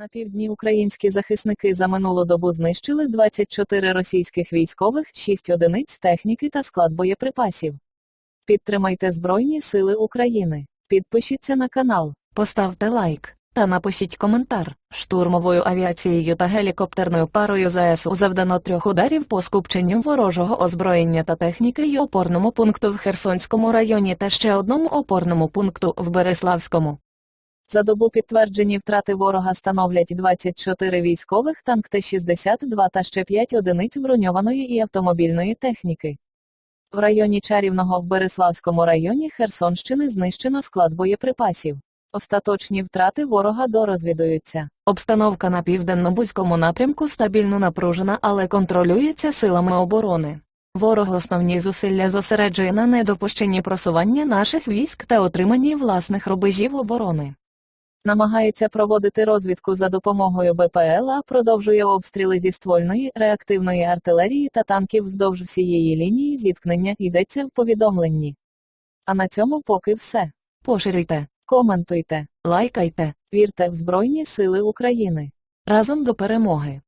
На півдні українські захисники за минулу добу знищили 24 російських військових, 6 одиниць техніки та склад боєприпасів. Підтримайте Збройні Сили України. Підпишіться на канал. Поставте лайк та напишіть коментар. Штурмовою авіацією та гелікоптерною парою ЗСУ завдано трьох ударів по скупченню ворожого озброєння та техніки й опорному пункту в Херсонському районі та ще одному опорному пункту в Береславському. За добу підтверджені втрати ворога становлять 24 військових, танк Т-62 та ще 5 одиниць броньованої і автомобільної техніки. В районі Чарівного в Береславському районі Херсонщини знищено склад боєприпасів. Остаточні втрати ворога дорозвідуються. Обстановка на південно-бузькому напрямку стабільно напружена, але контролюється силами оборони. Ворог основні зусилля зосереджує на недопущенні просування наших військ та отриманні власних рубежів оборони. Намагається проводити розвідку за допомогою БПЛА, продовжує обстріли зі ствольної, реактивної артилерії та танків вздовж всієї лінії зіткнення йдеться в повідомленні. А на цьому поки все. Поширюйте, Коментуйте, лайкайте вірте в Збройні Сили України. разом до перемоги.